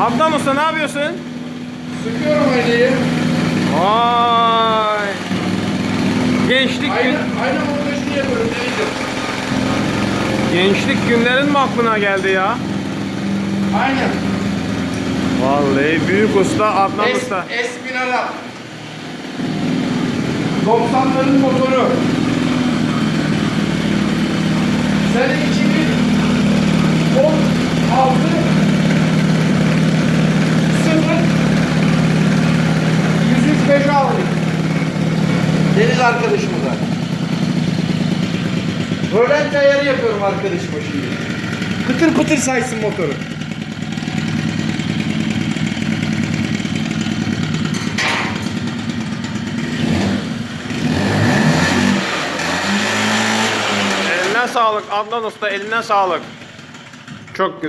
Adnan Usta ne yapıyorsun? Sıkıyorum aynayı. Vay. Gençlik gün, Ayna, ayna montajını yapıyorum gençlik günlerin mi aklına geldi ya? Aynen. Vallahi büyük usta Adnan Es, Usta. Espin Arap. 90'ların motoru. Sene 2016 105 aldık. Deniz arkadaşımıza. Rölanti ayarı yapıyorum arkadaşıma şimdi. Pıtır pıtır saysın motoru. Eline sağlık Adnan Usta eline sağlık. Çok güzel.